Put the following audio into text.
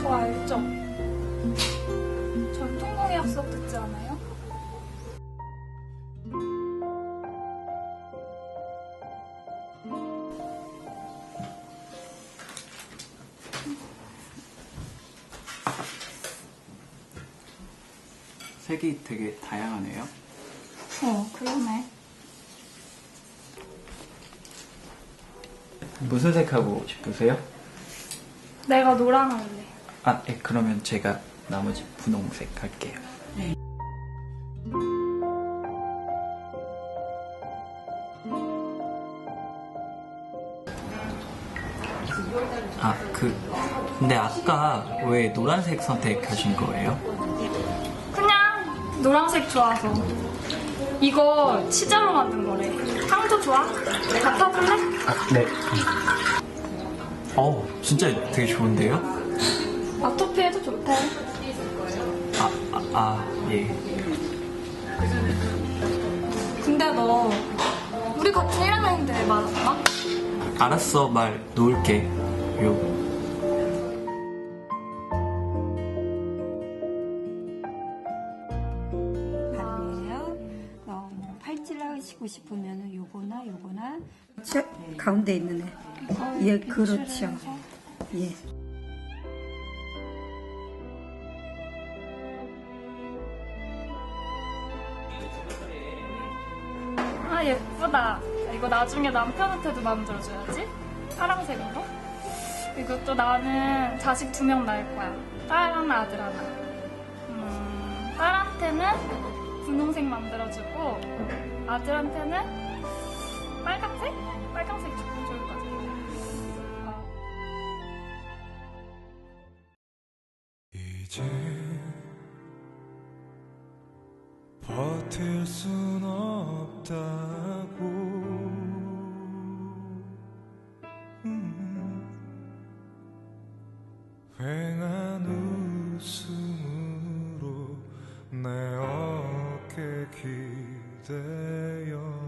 저 알죠? 전통공예 학습 듣지 않아요? 색이 되게 다양하네요. 어, 그러네. 무슨 색하고 싶으세요? 내가 노랑할래. 아, 예, 그러면 제가 나머지 분홍색 할게요. 아, 그, 근데 아까 왜 노란색 선택하신 거예요? 그냥 노란색 좋아서. 이거 치자로 만든 거래. 향도 좋아? 맡아볼래? 아, 네. 어, 진짜 되게 좋은데요? 아토피에도 좋대. 아, 아, 아, 예. 근데 너 우리 같은 1학년인데 맞았나? 알았어, 말 놓을게. 요. 어, 하시고 싶으면 요거나 요거나 저, 가운데 있는 애. 예, 그렇죠. 예. 예쁘다. 이거 나중에 남편한테도 만들어줘야지. 파랑색으로. 이것도 나는 자식 두 명 낳을 거야. 딸 하나, 아들 하나. 음, 딸한테는 분홍색 만들어주고 아들한테는 빨간색? 빨간색 조금 좋을 것 같아. 어. 이제 버틸 순 없다 휑한 웃음으로 내 어깨 기대어